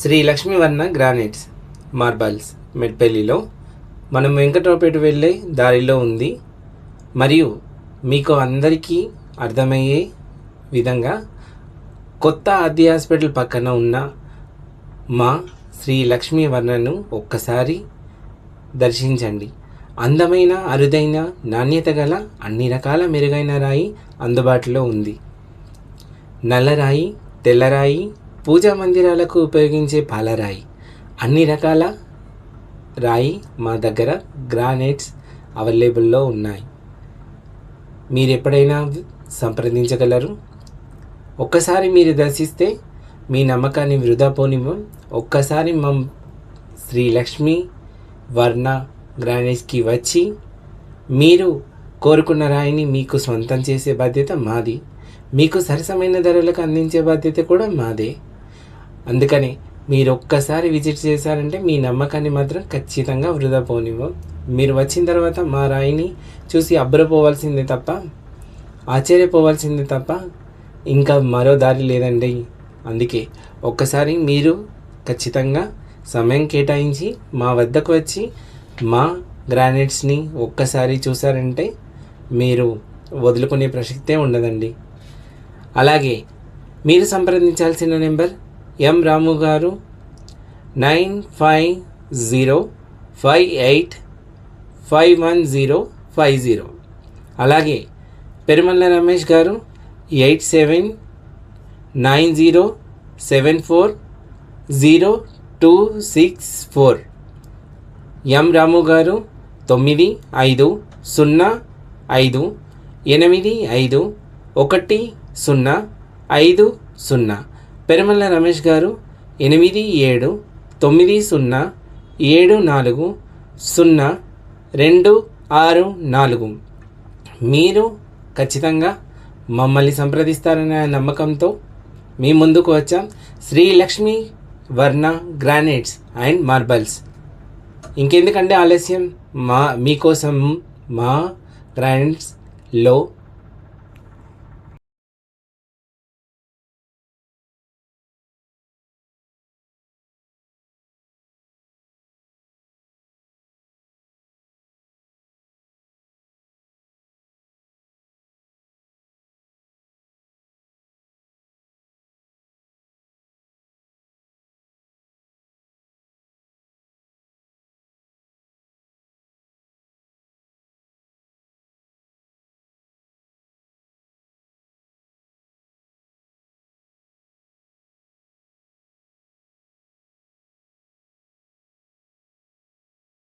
Shri Lakshmivarna granites marbles మెట్పల్లిలో. మనం వెంకటరావుపేట వెళ్ళే దారిలో ఉంది. మరియు మీకు అందరికీ అర్థమయ్యే విధంగా కొత్త ఆది హాస్పిటల్ పక్కన ఉన్న మా శ్రీ లక్ష్మీవర్ణను ఒక్కసారి దర్శించండి. అందమైన అరుదైన నాణ్యత గల అన్ని రకాల మెరుగైన రాయి అందుబాటులో ఉంది. నల్లరాయి తెల్లరాయి పూజా మందిరాలకు ఉపయోగించే పాలరాయి అన్ని రకాల రాయి మా దగ్గర గ్రానైట్స్ అవైలబుల్లో ఉన్నాయి. మీరు ఎప్పుడైనా సంప్రదించగలరు? ఒక్కసారి మీరు దర్శిస్తే మీ నమ్మకాన్ని వృధా పోనివ్వం. ఒక్కసారి మా శ్రీ లక్ష్మి వర్ణ గ్రానైట్స్కి వచ్చి మీరు కోరుకున్న రాయిని మీకు సొంతం చేసే బాధ్యత మాది. మీకు సరసమైన ధరలకు అందించే బాధ్యత కూడా మాదే. అందుకని మీరు ఒక్కసారి విజిట్ చేశారంటే మీ నమ్మకాన్ని మాత్రం ఖచ్చితంగా వృధా పోనివ్వం. మీరు వచ్చిన తర్వాత మా రాయిని చూసి అబ్బరపోవాల్సిందే తప్ప ఆశ్చర్యపోవాల్సిందే తప్ప ఇంకా మరో దారి లేదండి. అందుకే ఒక్కసారి మీరు ఖచ్చితంగా సమయం కేటాయించి మా వద్దకు వచ్చి మా గ్రానైట్స్ని ఒక్కసారి చూసారంటే మీరు వదులుకునే ప్రసక్తే ఉండదండి. అలాగే మీరు సంప్రదించాల్సిన number M Ramu garu? Nine five zero five eight five one zero five zero. అలాగే Perumalla Ramesh garu eight seven nine zero seven four zero two six four. M Ramu garu తొమ్మిది ఐదు సున్నా ఐదు ఎనిమిది ఐదు ఒకటి సున్నా ఐదు సున్నా. పెరుమల్ల రమేష్ గారు ఎనిమిది ఏడు తొమ్మిది సున్నా ఏడు నాలుగు సున్నా రెండు ఆరు నాలుగు. మీరు ఖచ్చితంగా మమ్మల్ని సంప్రదిస్తారనే నమ్మకంతో మీ ముందుకు వచ్చాం. శ్రీ లక్ష్మి వర్ణ గ్రానైట్స్ అండ్ మార్బల్స్. ఇంకెందుకంటే ఆలస్యం? మా మీకోసం మా గ్రానైట్స్లో